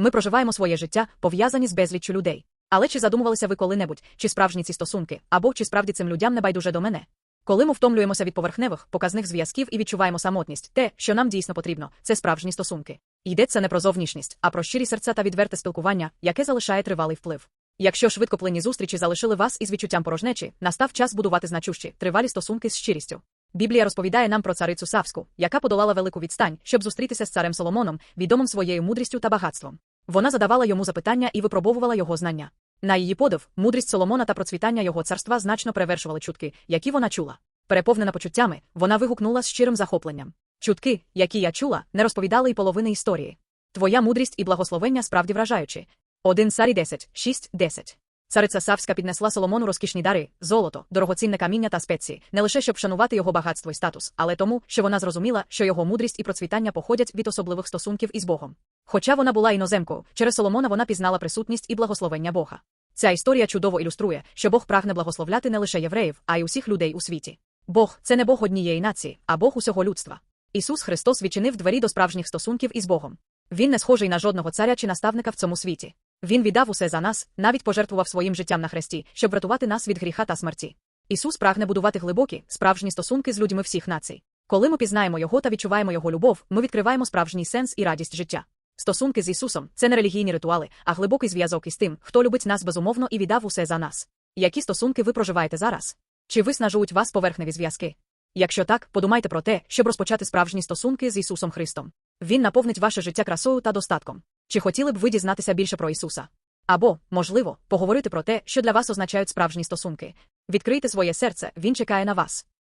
Ми проживаємо своє життя, пов'язані з безліччю людей. Але чи задумувалися ви коли-небудь, чи справжні ці стосунки, або чи справді цим людям не байдуже до мене? Коли ми втомлюємося від поверхневих, показних зв'язків і відчуваємо самотність, те, що нам дійсно потрібно, це справжні стосунки. Йдеться не про зовнішність, а про щирі серця та відверте спілкування, яке залишає тривалий вплив. Якщо швидкоплинні зустрічі залишили вас із відчуттям порожнечі, настав час будувати значущі, тривалі стосунки з щирістю. Біблія розповідає нам про царицю Савську, яка подолала велику відстань, щоб зустрітися з царем Соломоном, відомим своєю мудрістю та багатством. Вона задавала йому запитання і випробовувала його знання. На її подив, мудрість Соломона та процвітання його царства значно перевершували чутки, які вона чула. Переповнена почуттями, вона вигукнула з щирим захопленням. Чутки, які я чула, не розповідали й половини історії. Твоя мудрість і благословення справді вражаючі. Один Сарі 10, 6, 10. Цариця Савська піднесла Соломону розкішні дари, золото, дорогоцінне каміння та спеції, не лише щоб шанувати його багатство і статус, але тому, що вона зрозуміла, що його мудрість і процвітання походять від особливих стосунків із Богом. Хоча вона була іноземкою, через Соломона вона пізнала присутність і благословення Бога. Ця історія чудово ілюструє, що Бог прагне благословляти не лише євреїв, а й усіх людей у світі. Бог це не Бог однієї нації, а Бог усього людства. Ісус Христос відчинив двері до справжніх стосунків із Богом. Він не схожий на жодного царя чи наставника в цьому світі. Він віддав усе за нас, навіть пожертвував своїм життям на хресті, щоб врятувати нас від гріха та смерті. Ісус прагне будувати глибокі, справжні стосунки з людьми всіх націй. Коли ми пізнаємо Його та відчуваємо Його любов, ми відкриваємо справжній сенс і радість життя. Стосунки з Ісусом це не релігійні ритуали, а глибокий зв'язок із тим, хто любить нас безумовно і віддав усе за нас. Які стосунки ви проживаєте зараз? Чи виснажують вас поверхневі зв'язки? Якщо так, подумайте про те, щоб розпочати справжні стосунки з Ісусом Христом. Він наповнить ваше життя красою та достатком. Чи хотіли б ви дізнатися більше про Ісуса? Або, можливо, поговорити про те, що для вас означають справжні стосунки. Відкрийте своє серце, він чекає на вас.